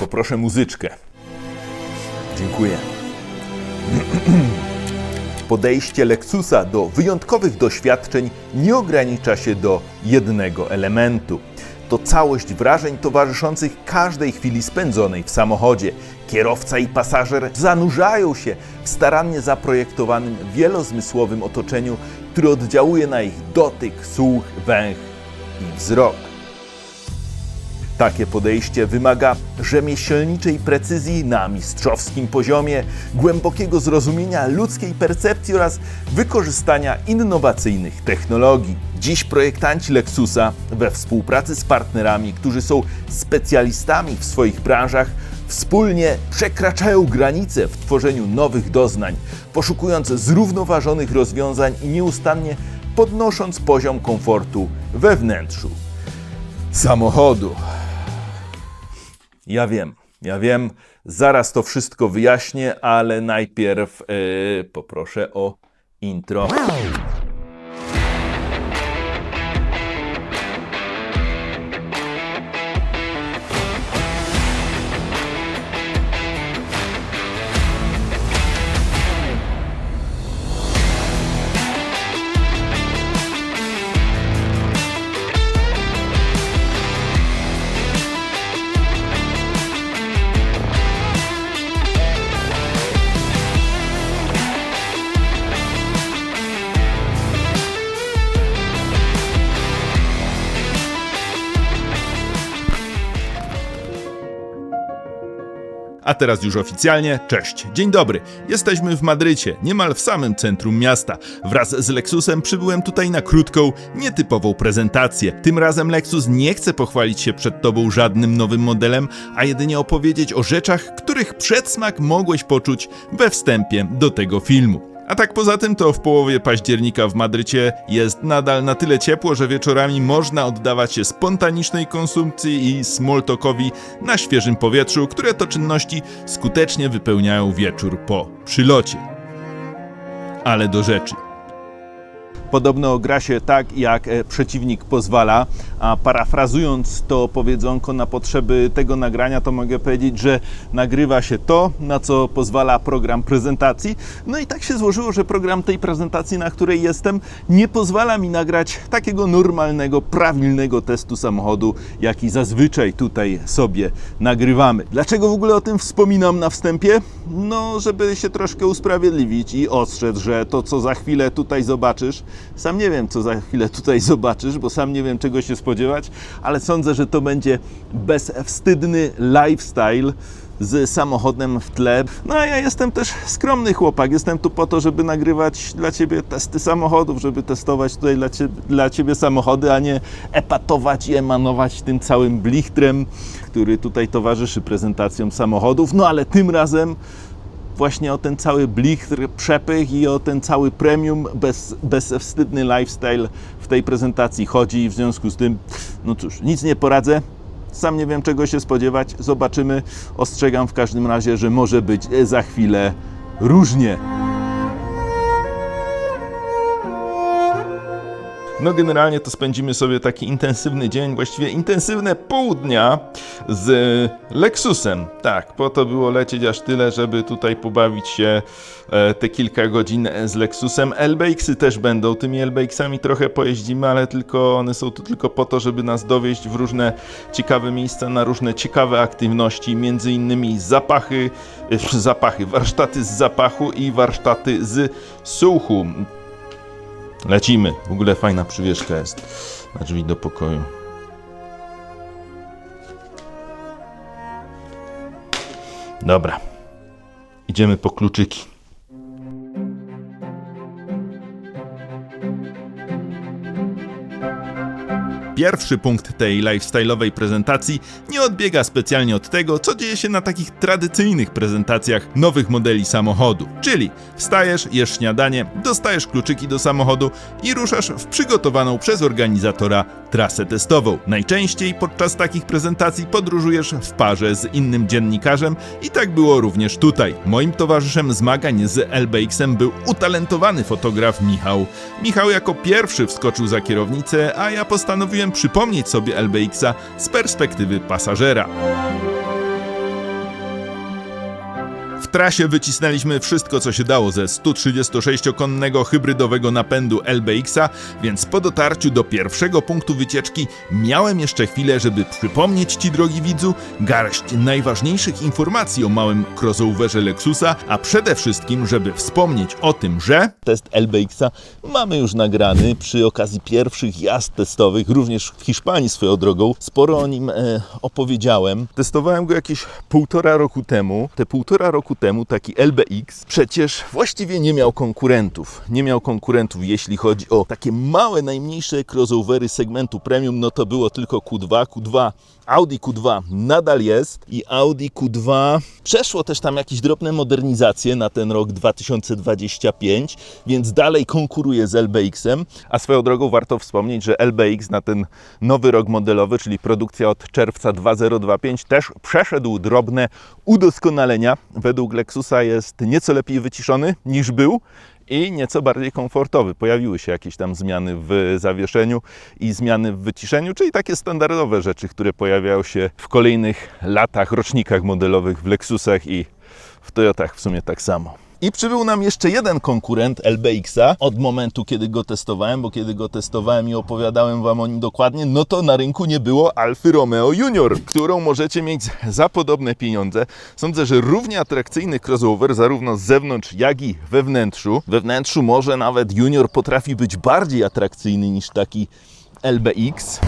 Poproszę muzyczkę. Dziękuję. Podejście Lexusa do wyjątkowych doświadczeń nie ogranicza się do jednego elementu. To całość wrażeń towarzyszących każdej chwili spędzonej w samochodzie. Kierowca i pasażer zanurzają się w starannie zaprojektowanym wielozmysłowym otoczeniu, które oddziałuje na ich dotyk, słuch, węch i wzrok. Takie podejście wymaga rzemieślniczej precyzji na mistrzowskim poziomie, głębokiego zrozumienia ludzkiej percepcji oraz wykorzystania innowacyjnych technologii. Dziś projektanci Lexusa we współpracy z partnerami, którzy są specjalistami w swoich branżach, wspólnie przekraczają granice w tworzeniu nowych doznań, poszukując zrównoważonych rozwiązań i nieustannie podnosząc poziom komfortu we wnętrzu samochodu. Ja wiem, ja wiem, zaraz to wszystko wyjaśnię, ale najpierw yy, poproszę o intro. A teraz już oficjalnie, cześć, dzień dobry. Jesteśmy w Madrycie, niemal w samym centrum miasta. Wraz z Lexusem przybyłem tutaj na krótką, nietypową prezentację. Tym razem Lexus nie chce pochwalić się przed tobą żadnym nowym modelem, a jedynie opowiedzieć o rzeczach, których przedsmak mogłeś poczuć we wstępie do tego filmu. A tak poza tym to w połowie października w Madrycie jest nadal na tyle ciepło, że wieczorami można oddawać się spontanicznej konsumpcji i small talkowi na świeżym powietrzu, które to czynności skutecznie wypełniają wieczór po przylocie. Ale do rzeczy. Podobno gra się tak, jak e, przeciwnik pozwala, a parafrazując to powiedzonko na potrzeby tego nagrania, to mogę powiedzieć, że nagrywa się to, na co pozwala program prezentacji. No i tak się złożyło, że program tej prezentacji, na której jestem, nie pozwala mi nagrać takiego normalnego, prawilnego testu samochodu, jaki zazwyczaj tutaj sobie nagrywamy. Dlaczego w ogóle o tym wspominam na wstępie? No, żeby się troszkę usprawiedliwić i ostrzec, że to, co za chwilę tutaj zobaczysz, sam nie wiem, co za chwilę tutaj zobaczysz, bo sam nie wiem, czego się spodziewać, ale sądzę, że to będzie bezwstydny lifestyle z samochodem w tle. No a ja jestem też skromny chłopak. Jestem tu po to, żeby nagrywać dla Ciebie testy samochodów, żeby testować tutaj dla Ciebie, dla ciebie samochody, a nie epatować i emanować tym całym blichtrem, który tutaj towarzyszy prezentacjom samochodów. No ale tym razem właśnie o ten cały blichtr, przepych i o ten cały premium, bez, bezwstydny lifestyle w tej prezentacji chodzi i w związku z tym, no cóż, nic nie poradzę. Sam nie wiem czego się spodziewać, zobaczymy. Ostrzegam w każdym razie, że może być za chwilę różnie. No generalnie to spędzimy sobie taki intensywny dzień, właściwie intensywne pół dnia z Lexusem. Tak, po to było lecieć aż tyle, żeby tutaj pobawić się e, te kilka godzin z Lexusem. LBX-y też będą, tymi LBX-ami trochę pojeździmy, ale tylko one są tu tylko po to, żeby nas dowieść w różne ciekawe miejsca, na różne ciekawe aktywności, między innymi zapachy, e, zapachy, warsztaty z zapachu i warsztaty z słuchu. Lecimy. W ogóle fajna przywieszka jest na drzwi do pokoju. Dobra. Idziemy po kluczyki. Pierwszy punkt tej lifestyle'owej prezentacji nie odbiega specjalnie od tego, co dzieje się na takich tradycyjnych prezentacjach nowych modeli samochodu. Czyli wstajesz, jesz śniadanie, dostajesz kluczyki do samochodu i ruszasz w przygotowaną przez organizatora trasę testową. Najczęściej podczas takich prezentacji podróżujesz w parze z innym dziennikarzem i tak było również tutaj. Moim towarzyszem zmagań z LBX-em był utalentowany fotograf Michał. Michał jako pierwszy wskoczył za kierownicę, a ja postanowiłem postanowiłem przypomnieć sobie LBX-a z perspektywy pasażera. Trasie wycisnęliśmy wszystko, co się dało ze 136-konnego hybrydowego napędu LBX-a, więc po dotarciu do pierwszego punktu wycieczki miałem jeszcze chwilę, żeby przypomnieć Ci, drogi widzu, garść najważniejszych informacji o małym crossoverze Lexusa, a przede wszystkim, żeby wspomnieć o tym, że Test LBX-a mamy już nagrany przy okazji pierwszych jazd testowych, również w Hiszpanii swoją drogą. Sporo o nim e, opowiedziałem. Testowałem go jakieś półtora roku temu. Te półtora roku temu taki LBX przecież właściwie nie miał konkurentów. Nie miał konkurentów, jeśli chodzi o takie małe, najmniejsze crossovery segmentu premium, no to było tylko Q2. Q2, Audi Q2 nadal jest i Audi Q2 przeszło też tam jakieś drobne modernizacje na ten rok 2025, więc dalej konkuruje z LBX-em. A swoją drogą warto wspomnieć, że LBX na ten nowy rok modelowy, czyli produkcja od czerwca 2025, też przeszedł drobne udoskonalenia. Według Lexusa jest nieco lepiej wyciszony niż był i nieco bardziej komfortowy. Pojawiły się jakieś tam zmiany w zawieszeniu i zmiany w wyciszeniu, czyli takie standardowe rzeczy, które pojawiają się w kolejnych latach, rocznikach modelowych w Lexusach i w Toyotach w sumie tak samo. I przybył nam jeszcze jeden konkurent LBX-a od momentu, kiedy go testowałem, bo kiedy go testowałem i opowiadałem Wam o nim dokładnie, no to na rynku nie było Alfy Romeo Junior, którą możecie mieć za podobne pieniądze. Sądzę, że równie atrakcyjny crossover zarówno z zewnątrz, jak i we wnętrzu. We wnętrzu może nawet Junior potrafi być bardziej atrakcyjny niż taki LBX.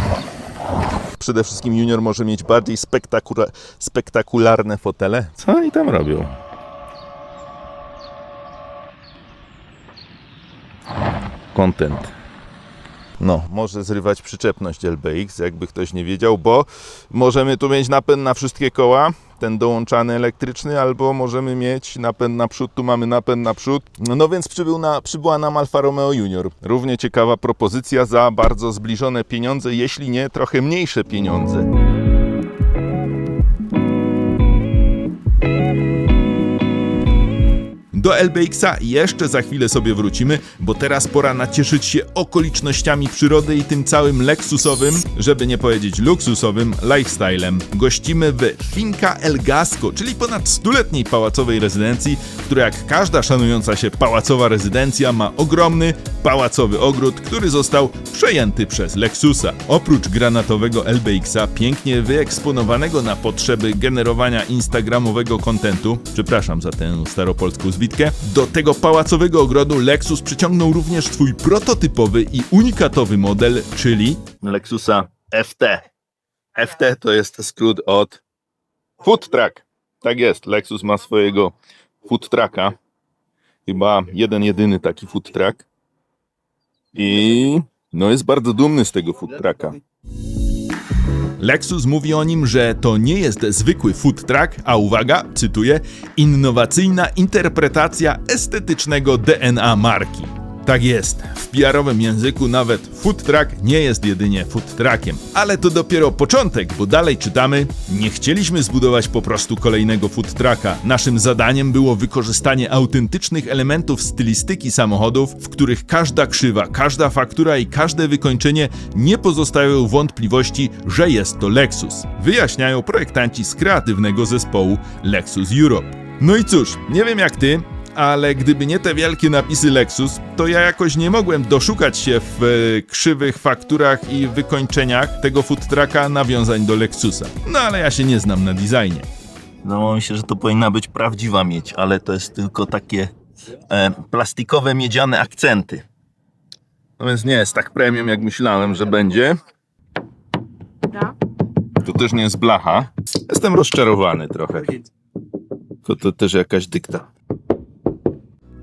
Przede wszystkim Junior może mieć bardziej spektakula- spektakularne fotele. Co oni tam robią? Content. No, może zrywać przyczepność LBX, jakby ktoś nie wiedział, bo możemy tu mieć napęd na wszystkie koła, ten dołączany elektryczny, albo możemy mieć napęd na przód, tu mamy napęd na przód. No, no więc przybył na, przybyła nam Alfa Romeo Junior. Równie ciekawa propozycja za bardzo zbliżone pieniądze, jeśli nie trochę mniejsze pieniądze. Do LBX-a jeszcze za chwilę sobie wrócimy, bo teraz pora nacieszyć się okolicznościami przyrody i tym całym luksusowym, żeby nie powiedzieć luksusowym, lifestylem. Gościmy w Finca El Gasco, czyli ponad stuletniej pałacowej rezydencji, która jak każda szanująca się pałacowa rezydencja ma ogromny, pałacowy ogród, który został przejęty przez Lexusa. Oprócz granatowego LBX-a, pięknie wyeksponowanego na potrzeby generowania instagramowego kontentu, przepraszam za tę staropolską zwitkę, do tego pałacowego ogrodu Lexus przyciągnął również swój prototypowy i unikatowy model, czyli Lexusa FT. FT to jest skrót od Food Truck. Tak jest, Lexus ma swojego food trucka. Chyba jeden, jedyny taki food truck. I no jest bardzo dumny z tego food trucka. Lexus mówi o nim, że to nie jest zwykły food truck, a uwaga, cytuję, innowacyjna interpretacja estetycznego DNA marki. Tak jest, w PR-owym języku nawet food truck nie jest jedynie food truckiem. Ale to dopiero początek, bo dalej czytamy: Nie chcieliśmy zbudować po prostu kolejnego food trucka. Naszym zadaniem było wykorzystanie autentycznych elementów stylistyki samochodów, w których każda krzywa, każda faktura i każde wykończenie nie pozostawiają wątpliwości, że jest to Lexus. Wyjaśniają projektanci z kreatywnego zespołu Lexus Europe. No i cóż, nie wiem jak ty, ale gdyby nie te wielkie napisy Lexus, to ja jakoś nie mogłem doszukać się w e, krzywych fakturach i wykończeniach tego food trucka nawiązań do Lexusa. No ale ja się nie znam na designie. Wydawało mi się, że to powinna być prawdziwa miedź, ale to jest tylko takie e, plastikowe, miedziane akcenty. No więc nie jest tak premium jak myślałem, że będzie. To też nie jest blacha. Jestem rozczarowany trochę. To, to też jakaś dykta.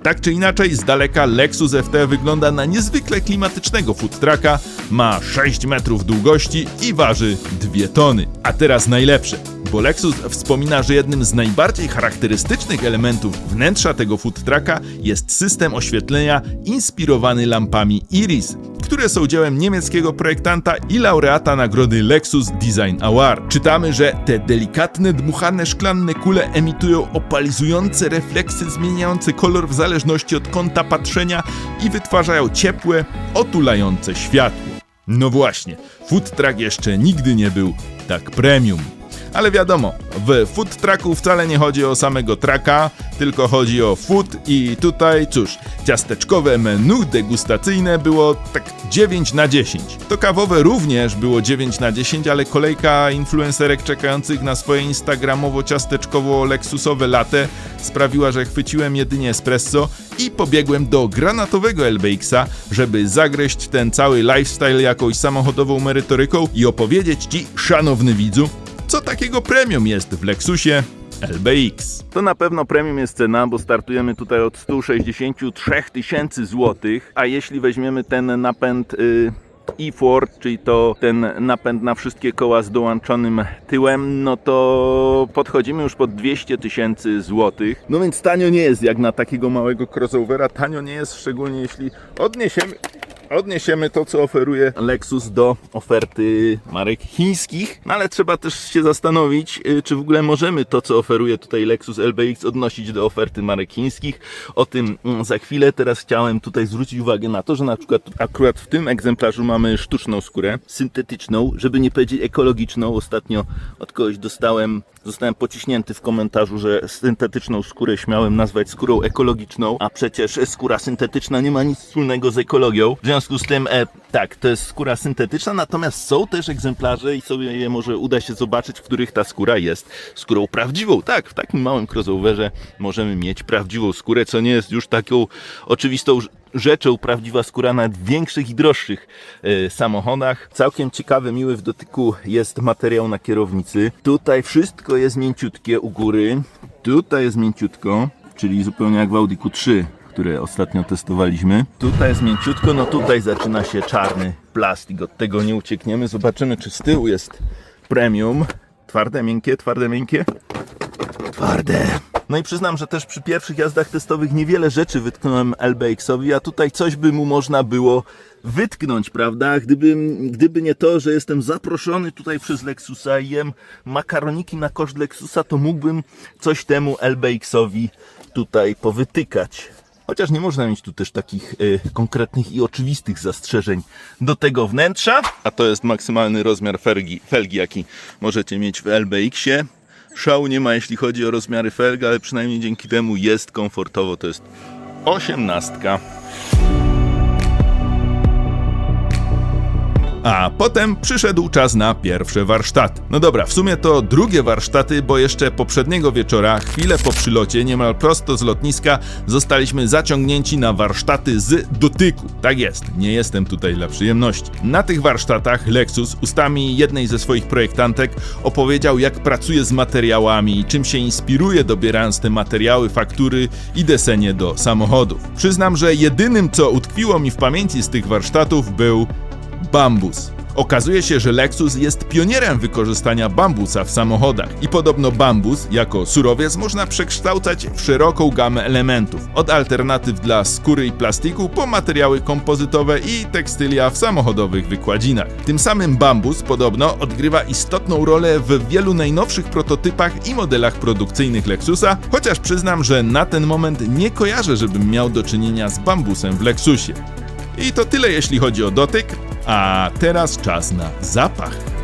Tak czy inaczej, z daleka Lexus FT wygląda na niezwykle klimatycznego food trucka, ma 6 metrów długości i waży 2 tony. A teraz najlepsze, bo Lexus wspomina, że jednym z najbardziej charakterystycznych elementów wnętrza tego food trucka jest system oświetlenia inspirowany lampami Iris, które są dziełem niemieckiego projektanta i laureata nagrody Lexus Design Award. Czytamy, że te delikatne, dmuchane szklanne kule emitują opalizujące refleksy zmieniające kolor w zależności od kąta patrzenia i wytwarzają ciepłe, otulające światło. No właśnie, food truck jeszcze nigdy nie był tak premium. Ale wiadomo, w food trucku wcale nie chodzi o samego traka, tylko chodzi o food i tutaj, cóż, ciasteczkowe menu degustacyjne było tak 9 na 10. To kawowe również było 9 na 10, ale kolejka influencerek czekających na swoje instagramowo-ciasteczkowo-leksusowe latte sprawiła, że chwyciłem jedynie espresso i pobiegłem do granatowego LBX-a, żeby zagryźć ten cały lifestyle jakąś samochodową merytoryką i opowiedzieć Ci, szanowny widzu, co takiego premium jest w Lexusie LBX. To na pewno premium jest cena, bo startujemy tutaj od 163 tysięcy złotych, a jeśli weźmiemy ten napęd y, e-Ford, czyli to ten napęd na wszystkie koła z dołączonym tyłem, no to podchodzimy już pod 200 tysięcy złotych. No więc tanio nie jest jak na takiego małego crossovera, tanio nie jest szczególnie jeśli odniesiemy odniesiemy to, co oferuje Lexus do oferty marek chińskich. No ale trzeba też się zastanowić, y, czy w ogóle możemy to, co oferuje tutaj Lexus LBX odnosić do oferty marek chińskich. O tym mm, za chwilę. Teraz chciałem tutaj zwrócić uwagę na to, że na przykład akurat w tym egzemplarzu mamy sztuczną skórę, syntetyczną, żeby nie powiedzieć ekologiczną. Ostatnio od kogoś dostałem, zostałem pociśnięty w komentarzu, że syntetyczną skórę śmiałem nazwać skórą ekologiczną, a przecież skóra syntetyczna nie ma nic wspólnego z ekologią. W związku z tym, e, tak, to jest skóra syntetyczna, natomiast są też egzemplarze i sobie je może uda się zobaczyć, w których ta skóra jest skórą prawdziwą. Tak, w takim małym crossoverze możemy mieć prawdziwą skórę, co nie jest już taką oczywistą rz- rzeczą prawdziwa skóra w większych i droższych e, samochodach. Całkiem ciekawy, miły w dotyku jest materiał na kierownicy. Tutaj wszystko jest mięciutkie u góry. Tutaj jest mięciutko, czyli zupełnie jak w Audi Q3 które ostatnio testowaliśmy. Tutaj jest mięciutko, no tutaj zaczyna się czarny plastik, od tego nie uciekniemy. Zobaczymy, czy z tyłu jest premium. Twarde, miękkie, twarde, miękkie? Twarde. No i przyznam, że też przy pierwszych jazdach testowych niewiele rzeczy wytknąłem LBX-owi, a tutaj coś by mu można było wytknąć, prawda? Gdyby, gdyby nie to, że jestem zaproszony tutaj przez Lexusa i jem makaroniki na koszt Lexusa, to mógłbym coś temu LBX-owi tutaj powytykać. Chociaż nie można mieć tu też takich y, konkretnych i oczywistych zastrzeżeń do tego wnętrza. A to jest maksymalny rozmiar felgi, felgi jaki możecie mieć w LBX-ie. Szału nie ma, jeśli chodzi o rozmiary felg, ale przynajmniej dzięki temu jest komfortowo. To jest osiemnastka. A potem przyszedł czas na pierwsze warsztaty. No dobra, w sumie to drugie warsztaty, bo jeszcze poprzedniego wieczora, chwilę po przylocie, niemal prosto z lotniska, zostaliśmy zaciągnięci na warsztaty z dotyku. Tak jest, nie jestem tutaj dla przyjemności. Na tych warsztatach Lexus ustami jednej ze swoich projektantek opowiedział, jak pracuje z materiałami czym się inspiruje, dobierając te materiały, faktury i desenie do samochodów. Przyznam, że jedynym, co utkwiło mi w pamięci z tych warsztatów, był bambus. Okazuje się, że Lexus jest pionierem wykorzystania bambusa w samochodach i podobno bambus jako surowiec można przekształcać w szeroką gamę elementów, od alternatyw dla skóry i plastiku po materiały kompozytowe i tekstylia w samochodowych wykładzinach. Tym samym bambus podobno odgrywa istotną rolę w wielu najnowszych prototypach i modelach produkcyjnych Lexusa, chociaż przyznam, że na ten moment nie kojarzę, żebym miał do czynienia z bambusem w Lexusie. I to tyle jeśli chodzi o dotyk, a teraz czas na zapach.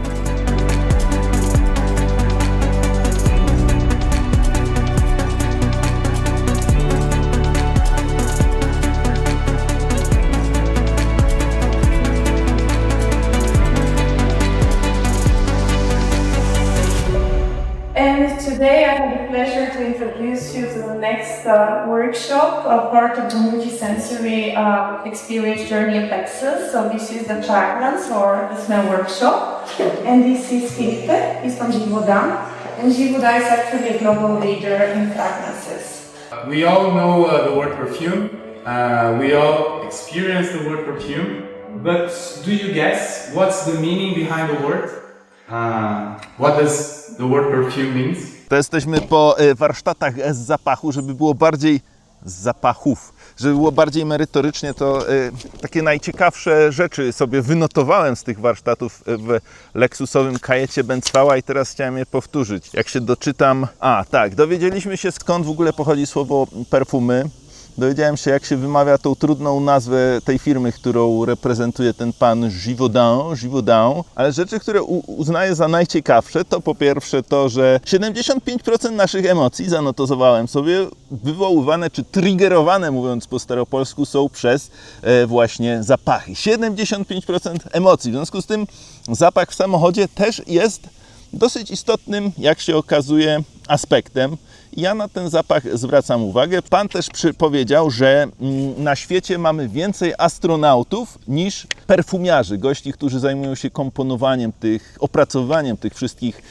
Next uh, workshop, a part of the multisensory uh, experience journey of Texas. So this is the fragrance or the smell workshop. And this is Filipe, he's from Givaudan. And Givaudan is actually a global leader in fragrances. We all know uh, the word perfume. Uh, we all experience the word perfume. But do you guess what's the meaning behind the word? Uh, what does the word perfume means? To jesteśmy po e, warsztatach z zapachu, żeby było bardziej z zapachów, żeby było bardziej merytorycznie, to e, takie najciekawsze rzeczy sobie wynotowałem z tych warsztatów w Lexusowym kajecie Benzfała i teraz chciałem je powtórzyć. Jak się doczytam, a tak, dowiedzieliśmy się skąd w ogóle pochodzi słowo perfumy. Dowiedziałem się, jak się wymawia tą trudną nazwę tej firmy, którą reprezentuje ten pan Givaudan, Givaudan. Ale rzeczy, które uznaję za najciekawsze, to po pierwsze to, że 75% naszych emocji, zanotowałem sobie, wywoływane czy triggerowane, mówiąc po staropolsku, są przez e, właśnie zapachy. 75% emocji. W związku z tym zapach w samochodzie też jest dosyć istotnym, jak się okazuje, aspektem. Ja na ten zapach zwracam uwagę. Pan też powiedział, że mm, na świecie mamy więcej astronautów niż perfumiarzy, gości, którzy zajmują się komponowaniem tych, opracowywaniem tych wszystkich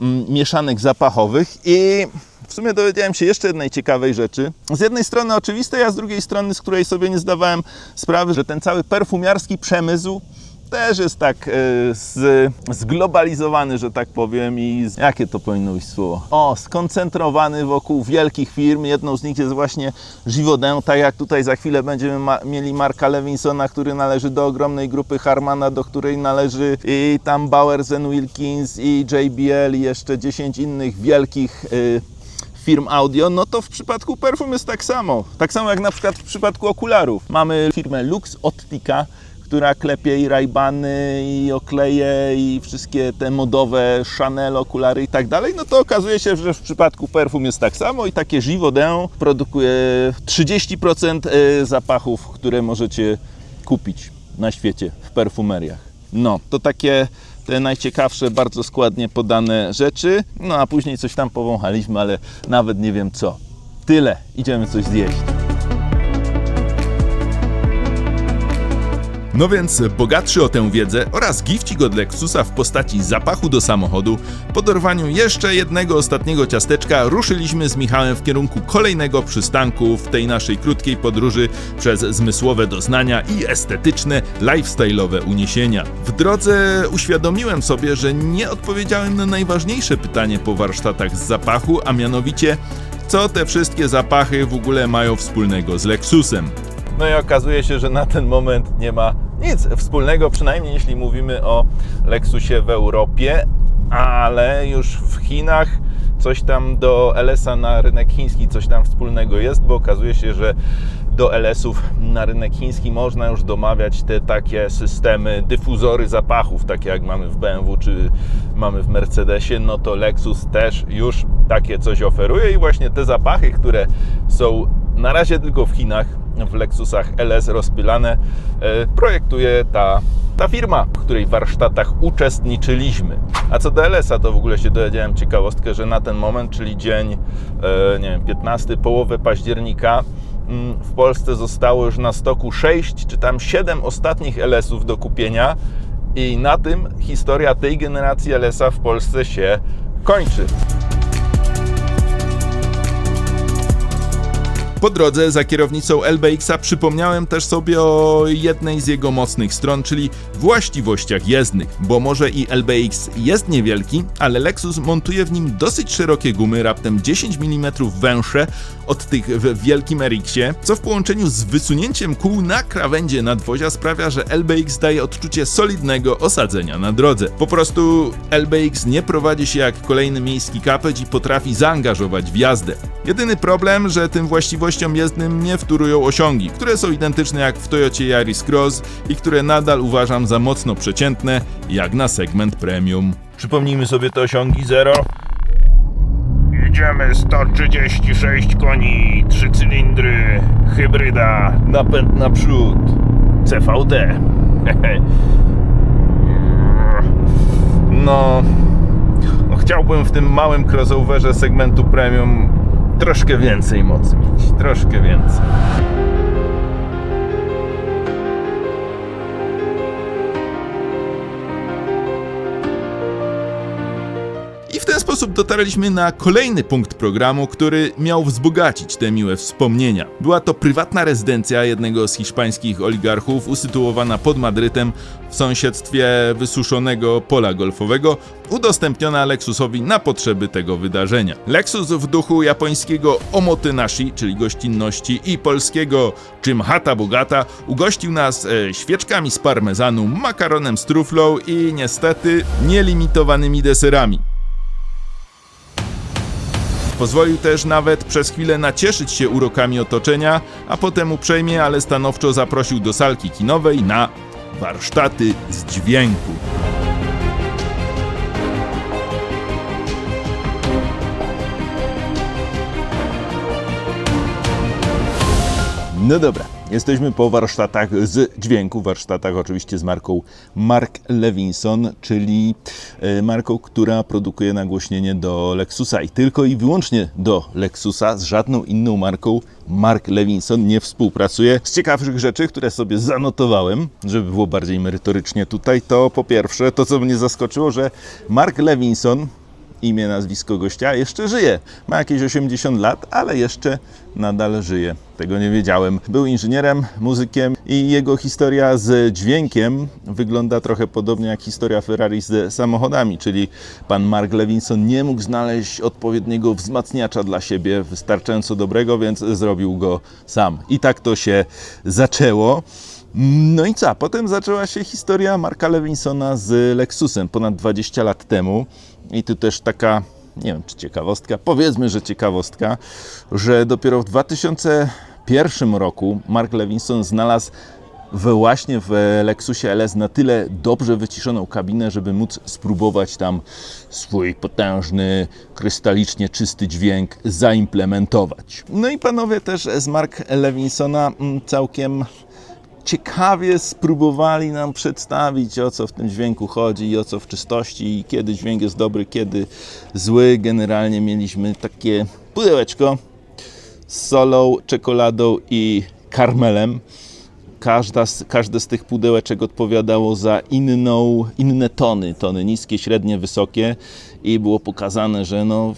mm, mieszanek zapachowych i w sumie dowiedziałem się jeszcze jednej ciekawej rzeczy. Z jednej strony oczywistej, a z drugiej strony, z której sobie nie zdawałem sprawy, że ten cały perfumiarski przemysł też jest tak e, z, zglobalizowany, że tak powiem, i z, jakie to powinno być słowo? O, skoncentrowany wokół wielkich firm. Jedną z nich jest właśnie Givaudan, tak jak tutaj za chwilę będziemy ma- mieli Marka Lewinsona, który należy do ogromnej grupy Harmana, do której należy i tam Bowers Wilkins i JBL i jeszcze 10 innych wielkich y, firm audio, no to w przypadku perfum jest tak samo. Tak samo jak na przykład w przypadku okularów. Mamy firmę Lux Optica, która klepie i Raybany, i okleje, i wszystkie te modowe Chanel, okulary i tak dalej, no to okazuje się, że w przypadku perfum jest tak samo i takie Givaudan produkuje 30% e, zapachów, które możecie kupić na świecie w perfumeriach. No, to takie te najciekawsze, bardzo składnie podane rzeczy. No a później coś tam powąchaliśmy, ale nawet nie wiem co. Tyle, idziemy coś zjeść. No więc bogatszy o tę wiedzę oraz gifcik od Lexusa w postaci zapachu do samochodu, po dorwaniu jeszcze jednego ostatniego ciasteczka ruszyliśmy z Michałem w kierunku kolejnego przystanku w tej naszej krótkiej podróży przez zmysłowe doznania i estetyczne, lifestyle'owe uniesienia. W drodze uświadomiłem sobie, że nie odpowiedziałem na najważniejsze pytanie po warsztatach z zapachu, a mianowicie co te wszystkie zapachy w ogóle mają wspólnego z Lexusem. No i okazuje się, że na ten moment nie ma nic wspólnego, przynajmniej jeśli mówimy o Lexusie w Europie, ale już w Chinach coś tam do LS-a na rynek chiński coś tam wspólnego jest, bo okazuje się, że do LS-ów na rynek chiński można już domawiać te takie systemy, dyfuzory zapachów, takie jak mamy w BMW czy mamy w Mercedesie, no to Lexus też już takie coś oferuje i właśnie te zapachy, które są na razie tylko w Chinach, w Lexusach LS rozpylane, e, projektuje ta, ta firma, w której warsztatach uczestniczyliśmy. A co do LS-a, to w ogóle się dowiedziałem ciekawostkę, że na ten moment, czyli dzień, e, nie wiem, 15, połowę października, mm, w Polsce zostało już na stoku 6 czy tam 7 ostatnich LS-ów do kupienia i na tym historia tej generacji LS-a w Polsce się kończy. Po drodze za kierownicą LBX-a przypomniałem też sobie o jednej z jego mocnych stron, czyli właściwościach jezdnych, bo może i LBX jest niewielki, ale Lexus montuje w nim dosyć szerokie gumy, raptem 10 mm węższe od tych w wielkim RX-ie, co w połączeniu z wysunięciem kół na krawędzie nadwozia sprawia, że LBX daje odczucie solidnego osadzenia na drodze. Po prostu LBX nie prowadzi się jak kolejny miejski kapeć i potrafi zaangażować w jazdę. Jedyny problem, że tym właściwościom jezdnym nie wtórują osiągi, które są identyczne jak w Toyocie Yaris Cross i które nadal uważam za mocno przeciętne, jak na segment premium. Przypomnijmy sobie te osiągi 0. Jedziemy 136 koni, 3 cylindry, hybryda, napęd naprzód, CVD. No, no, chciałbym w tym małym crossoverze segmentu premium troszkę więcej mocy mieć, troszkę więcej. Sposób dotarliśmy na kolejny punkt programu, który miał wzbogacić te miłe wspomnienia. Była to prywatna rezydencja jednego z hiszpańskich oligarchów, usytuowana pod Madrytem w sąsiedztwie wysuszonego pola golfowego, udostępniona Lexusowi na potrzeby tego wydarzenia. Lexus w duchu japońskiego omotenashi, czyli gościnności, i polskiego czymhata bogata, ugościł nas e, świeczkami z parmezanu, makaronem z truflą i niestety nielimitowanymi deserami. Pozwolił też nawet przez chwilę nacieszyć się urokami otoczenia, a potem uprzejmie, ale stanowczo zaprosił do salki kinowej na warsztaty z dźwięku. No dobra, jesteśmy po warsztatach z dźwięku, warsztatach oczywiście z marką Mark Levinson, czyli e, marką, która produkuje nagłośnienie do Lexusa i tylko i wyłącznie do Lexusa, z żadną inną marką Mark Levinson nie współpracuje. Z ciekawszych rzeczy, które sobie zanotowałem, żeby było bardziej merytorycznie tutaj, to po pierwsze, to co mnie zaskoczyło, że Mark Levinson imię, nazwisko gościa, jeszcze żyje. Ma jakieś 80 lat, ale jeszcze nadal żyje. Tego nie wiedziałem. Był inżynierem, muzykiem i jego historia z dźwiękiem wygląda trochę podobnie jak historia Ferrari z samochodami, czyli pan Mark Levinson nie mógł znaleźć odpowiedniego wzmacniacza dla siebie, wystarczająco dobrego, więc zrobił go sam. I tak to się zaczęło. No i co? Potem zaczęła się historia Marka Lewinsona z Lexusem ponad 20 lat temu. I tu też taka, nie wiem czy ciekawostka, powiedzmy, że ciekawostka, że dopiero w 2001 roku Mark Levinson znalazł właśnie w Lexusie LS na tyle dobrze wyciszoną kabinę, żeby móc spróbować tam swój potężny, krystalicznie czysty dźwięk zaimplementować. No i panowie też z Mark Levinsona mm, całkiem ciekawie spróbowali nam przedstawić, o co w tym dźwięku chodzi i o co w czystości, i kiedy dźwięk jest dobry, kiedy zły. Generalnie mieliśmy takie pudełeczko z solą, czekoladą i karmelem. Każda z, każde z tych pudełeczek odpowiadało za inną, inne tony, tony niskie, średnie, wysokie i było pokazane, że no,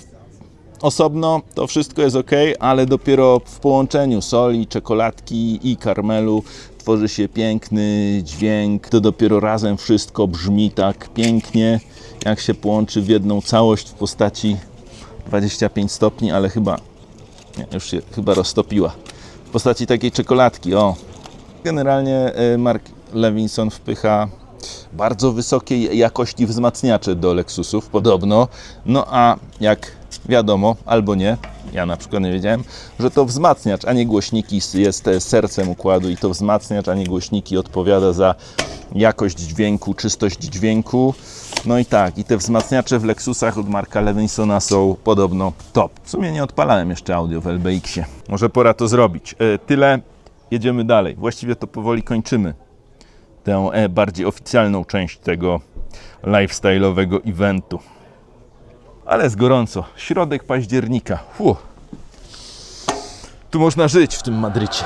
Osobno to wszystko jest ok, ale dopiero w połączeniu soli, czekoladki i karmelu tworzy się piękny dźwięk. To dopiero razem wszystko brzmi tak pięknie, jak się połączy w jedną całość w postaci 25 stopni, ale chyba nie, już się chyba roztopiła. W postaci takiej czekoladki, o. Generalnie e, Mark Levinson wpycha bardzo wysokiej jakości wzmacniacze do Lexusów, podobno. No a jak wiadomo, albo nie, ja na przykład nie wiedziałem, że to wzmacniacz, a nie głośniki jest sercem układu i to wzmacniacz, a nie głośniki odpowiada za jakość dźwięku, czystość dźwięku. No i tak, i te wzmacniacze w Lexusach od Marka Levinsona są podobno top. W sumie nie odpalałem jeszcze audio w LBX-ie. Może pora to zrobić. E, Tyle, jedziemy dalej. Właściwie to powoli kończymy tę e, bardziej oficjalną część tego lifestyle'owego eventu. Ale jest gorąco. Środek października. Fu. Tu można żyć w tym Madrycie.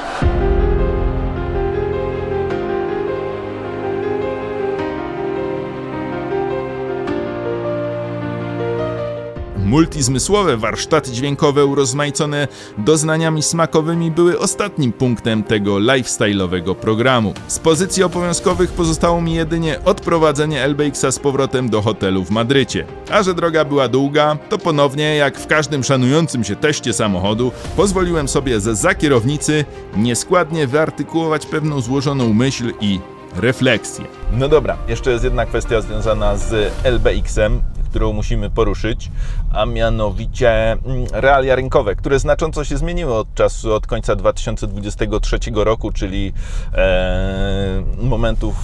Multizmysłowe warsztaty dźwiękowe urozmaicone doznaniami smakowymi były ostatnim punktem tego lifestyle'owego programu. Z pozycji obowiązkowych pozostało mi jedynie odprowadzenie LBX-a z powrotem do hotelu w Madrycie. A że droga była długa, to ponownie, jak w każdym szanującym się teście samochodu, pozwoliłem sobie ze za kierownicy nieskładnie wyartykułować pewną złożoną myśl i refleksję. No dobra, jeszcze jest jedna kwestia związana z LBX-em, którą musimy poruszyć, a mianowicie mm, realia rynkowe, które znacząco się zmieniły od czasu, od końca 2023 roku, czyli e, momentów,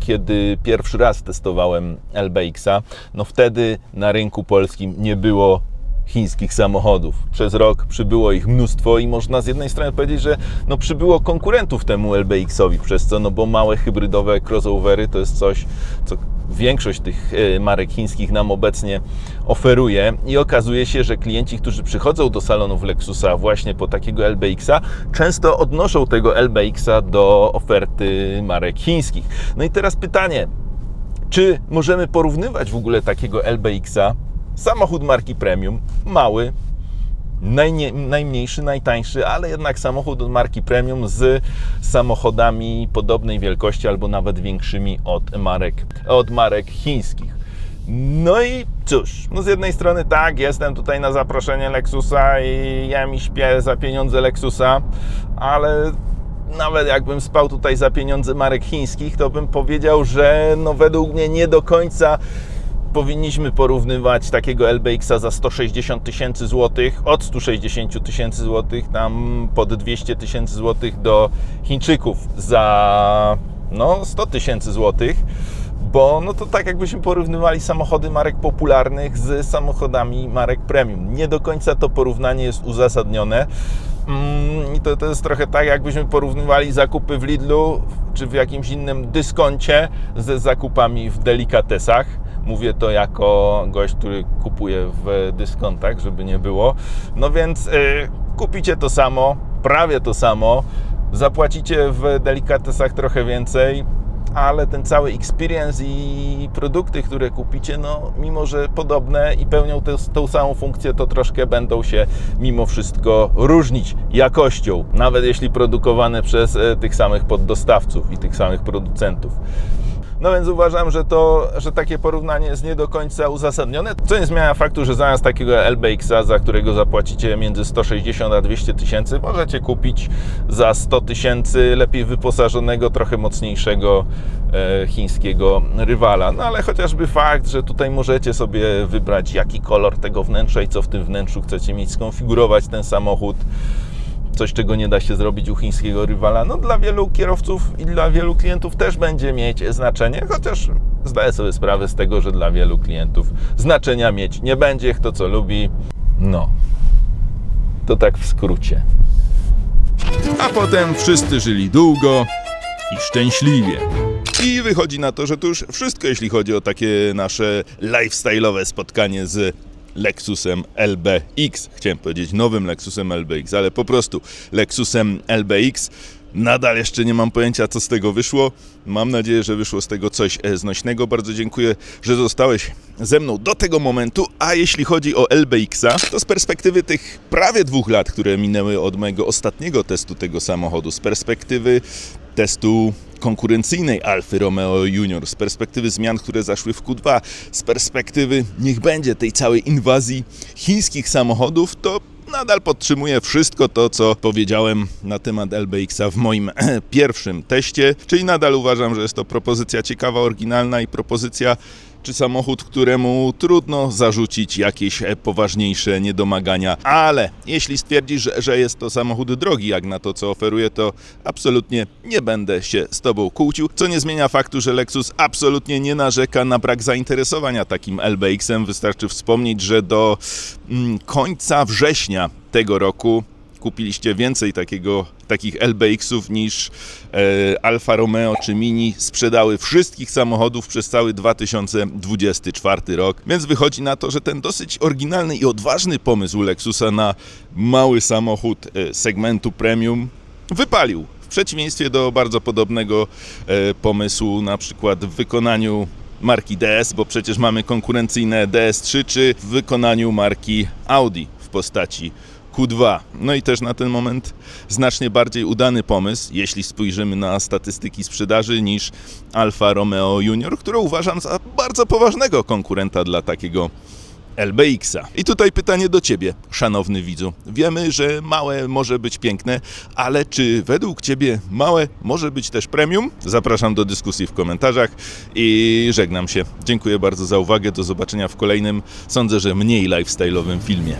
kiedy pierwszy raz testowałem LBX-a. No wtedy na rynku polskim nie było chińskich samochodów. Przez rok przybyło ich mnóstwo i można z jednej strony powiedzieć, że no przybyło konkurentów temu LBX-owi, przez co, no bo małe hybrydowe crossovery to jest coś, co większość tych e, marek chińskich nam obecnie oferuje i okazuje się, że klienci, którzy przychodzą do salonów Lexusa właśnie po takiego LBX-a, często odnoszą tego LBX-a do oferty marek chińskich. No i teraz pytanie, czy możemy porównywać w ogóle takiego LBX-a Samochód marki premium, mały, najnie, najmniejszy, najtańszy, ale jednak samochód marki premium z samochodami podobnej wielkości albo nawet większymi od marek, od marek chińskich. No i cóż, no z jednej strony tak, jestem tutaj na zaproszenie Lexusa i ja mi śpię za pieniądze Lexusa, ale nawet jakbym spał tutaj za pieniądze marek chińskich, to bym powiedział, że no według mnie nie do końca powinniśmy porównywać takiego LBX-a za 160 tysięcy złotych, od 160 tysięcy złotych tam pod 200 tysięcy złotych do Chińczyków za no 100 tysięcy złotych, bo no to tak jakbyśmy porównywali samochody marek popularnych z samochodami marek premium. Nie do końca to porównanie jest uzasadnione. Mm, I to, to jest trochę tak, jakbyśmy porównywali zakupy w Lidlu czy w jakimś innym dyskoncie ze zakupami w delikatesach. Mówię to jako gość, który kupuje w dyskontach, żeby nie było. No więc y, kupicie to samo, prawie to samo, zapłacicie w delikatesach trochę więcej, ale ten cały experience i produkty, które kupicie, no mimo, że podobne i pełnią tę, tą samą funkcję, to troszkę będą się mimo wszystko różnić jakością, nawet jeśli produkowane przez e, tych samych poddostawców i tych samych producentów. No więc uważam, że to, że takie porównanie jest nie do końca uzasadnione, co nie zmienia faktu, że zamiast takiego LBX-a, za którego zapłacicie między 160 a 200 tysięcy, możecie kupić za 100 tysięcy lepiej wyposażonego, trochę mocniejszego e, chińskiego rywala. No ale chociażby fakt, że tutaj możecie sobie wybrać jaki kolor tego wnętrza i co w tym wnętrzu chcecie mieć, skonfigurować ten samochód coś, czego nie da się zrobić u chińskiego rywala, no dla wielu kierowców i dla wielu klientów też będzie mieć znaczenie, chociaż zdaję sobie sprawę z tego, że dla wielu klientów znaczenia mieć nie będzie, kto co lubi. No, to tak w skrócie. A potem wszyscy żyli długo i szczęśliwie. I wychodzi na to, że to już wszystko, jeśli chodzi o takie nasze lifestyle'owe spotkanie z Lexusem LBX. Chciałem powiedzieć nowym Lexusem LBX, ale po prostu Lexusem LBX. Nadal jeszcze nie mam pojęcia, co z tego wyszło. Mam nadzieję, że wyszło z tego coś e, znośnego. Bardzo dziękuję, że zostałeś ze mną do tego momentu. A jeśli chodzi o LBX-a, to z perspektywy tych prawie dwóch lat, które minęły od mojego ostatniego testu tego samochodu, z perspektywy testu konkurencyjnej Alfy Romeo Junior, z perspektywy zmian, które zaszły w Q2, z perspektywy niech będzie tej całej inwazji chińskich samochodów, to nadal podtrzymuję wszystko to, co powiedziałem na temat LBX-a w moim pierwszym teście, czyli nadal uważam, że jest to propozycja ciekawa, oryginalna i propozycja czy samochód, któremu trudno zarzucić jakieś poważniejsze niedomagania, ale jeśli stwierdzisz, że, że jest to samochód drogi, jak na to, co oferuje, to absolutnie nie będę się z Tobą kłócił, co nie zmienia faktu, że Lexus absolutnie nie narzeka na brak zainteresowania takim LBX-em. Wystarczy wspomnieć, że do mm, końca września tego roku kupiliście więcej takiego, takich LBX-ów niż e, Alfa Romeo czy Mini sprzedały wszystkich samochodów przez cały 2024 rok. Więc wychodzi na to, że ten dosyć oryginalny i odważny pomysł Lexusa na mały samochód e, segmentu premium wypalił. W przeciwieństwie do bardzo podobnego e, pomysłu, na przykład w wykonaniu marki DS, bo przecież mamy konkurencyjne DS3, czy w wykonaniu marki Audi w postaci Q2. No i też na ten moment znacznie bardziej udany pomysł, jeśli spojrzymy na statystyki sprzedaży, niż Alfa Romeo Junior, którą uważam za bardzo poważnego konkurenta dla takiego LBX-a. I tutaj pytanie do Ciebie, szanowny widzu. Wiemy, że małe może być piękne, ale czy według Ciebie małe może być też premium? Zapraszam do dyskusji w komentarzach i żegnam się. Dziękuję bardzo za uwagę. Do zobaczenia w kolejnym, sądzę, że mniej lifestyle'owym filmie.